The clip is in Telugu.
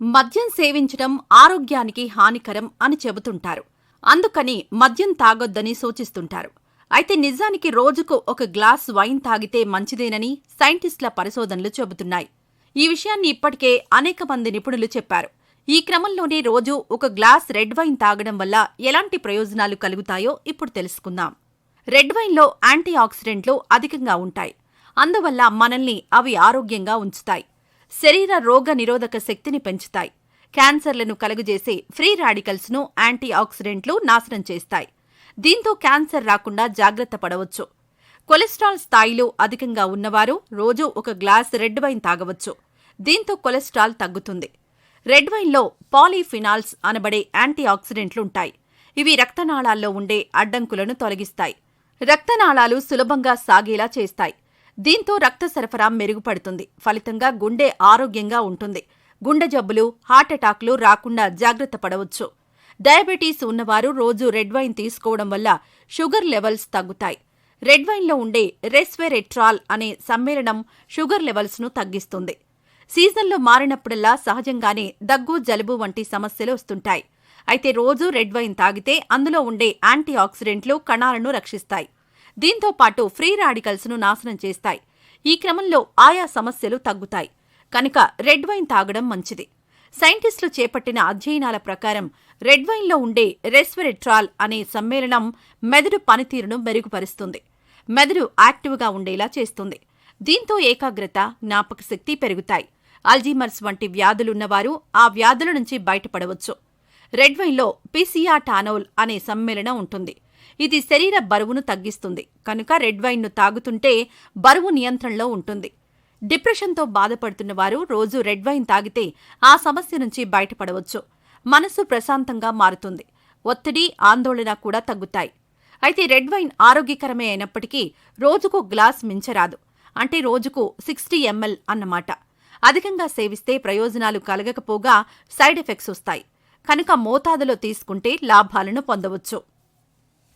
మద్యం సేవించడం ఆరోగ్యానికి హానికరం అని చెబుతుంటారు. అందుకని మద్యం తాగొద్దని సూచిస్తుంటారు. అయితే నిజానికి రోజుకు ఒక గ్లాస్ వైన్ తాగితే మంచిదేనని సైంటిస్టుల పరిశోధనలు చెబుతున్నాయి. ఈ విషయాన్ని ఇప్పటికే అనేక మంది నిపుణులు చెప్పారు. ఈ క్రమంలోనే రోజు ఒక గ్లాస్ రెడ్ వైన్ తాగడం వల్ల ఎలాంటి ప్రయోజనాలు కలుగుతాయో ఇప్పుడు తెలుసుకుందాం. రెడ్ వైన్లో యాంటీ ఆక్సిడెంట్లు అధికంగా ఉంటాయి. అందువల్ల మనల్ని అవి ఆరోగ్యంగా ఉంచుతాయి. శరీర రోగ నిరోధక శక్తిని పెంచుతాయి. క్యాన్సర్లను కలుగజేసే ఫ్రీ రాడికల్స్ను యాంటీ ఆక్సిడెంట్లు నాశనం చేస్తాయి. దీంతో క్యాన్సర్ రాకుండా జాగ్రత్త పడవచ్చు. కొలెస్ట్రాల్ స్థాయిలు అధికంగా ఉన్నవారు రోజూ ఒక గ్లాస్ రెడ్ వైన్ తాగవచ్చు. దీంతో కొలెస్ట్రాల్ తగ్గుతుంది. రెడ్ వైన్లో పాలీఫినాల్స్ అనబడే యాంటీ ఆక్సిడెంట్లుంటాయి ఇవి రక్తనాళాల్లో ఉండే అడ్డంకులను తొలగిస్తాయి. రక్తనాళాలు సులభంగా సాగేలా చేస్తాయి. దీంతో రక్త సరఫరా మెరుగుపడుతుంది. ఫలితంగా గుండె ఆరోగ్యంగా ఉంటుంది. గుండె జబ్బులు హార్ట్అటాక్లు రాకుండా జాగ్రత్త పడవచ్చు. డయాబెటీస్ ఉన్నవారు రోజు రెడ్ వైన్ తీసుకోవడం వల్ల షుగర్ లెవెల్స్ తగ్గుతాయి. రెడ్ వైన్లో ఉండే రెస్వెరెట్రాల్ అనే సమ్మేళనం షుగర్ లెవెల్స్ను తగ్గిస్తుంది. సీజన్లో మారినప్పుడల్లా సహజంగానే దగ్గు జలుబు వంటి సమస్యలు వస్తుంటాయి. అయితే రోజు రెడ్ వైన్ తాగితే అందులో ఉండే యాంటీ ఆక్సిడెంట్లు కణాలను రక్షిస్తాయి. దీంతో పాటు ఫ్రీ రాడికల్స్ను నాశనం చేస్తాయి. ఈ క్రమంలో ఆయా సమస్యలు తగ్గుతాయి. కనుక రెడ్ వైన్ తాగడం మంచిది. సైంటిస్టులు చేపట్టిన అధ్యయనాల ప్రకారం రెడ్ వైన్లో ఉండే రెస్వెరెట్రాల్ అనే సమ్మేళనం మెదడు పనితీరును మెరుగుపరుస్తుంది. మెదడు యాక్టివ్గా ఉండేలా చేస్తుంది. దీంతో ఏకాగ్రత జ్ఞాపక శక్తి పెరుగుతాయి. అల్జీమర్స్ వంటి వ్యాధులున్నవారు ఆ వ్యాధుల నుంచి బయటపడవచ్చు. రెడ్ వైన్లో పిసియాటానోల్ అనే సమ్మేళనం ఉంటుంది. ఇది శరీర బరువును తగ్గిస్తుంది. కనుక రెడ్ వైన్ను తాగుతుంటే బరువు నియంత్రణలో ఉంటుంది. డిప్రెషన్తో బాధపడుతున్న వారు రోజు రెడ్ వైన్ తాగితే ఆ సమస్య నుంచి బయటపడవచ్చు. మనసు ప్రశాంతంగా మారుతుంది. ఒత్తిడి ఆందోళన కూడా తగ్గుతాయి. అయితే రెడ్ వైన్ ఆరోగ్యకరమే అయినప్పటికీ రోజుకు గ్లాస్ మించరాదు. అంటే రోజుకు సిక్స్టీ ఎంఎల్ అన్నమాట. అధికంగా సేవిస్తే ప్రయోజనాలు కలగకపోగా సైడ్ ఎఫెక్ట్స్ వస్తాయి. కనుక మోతాదులో తీసుకుంటే లాభాలను పొందవచ్చు.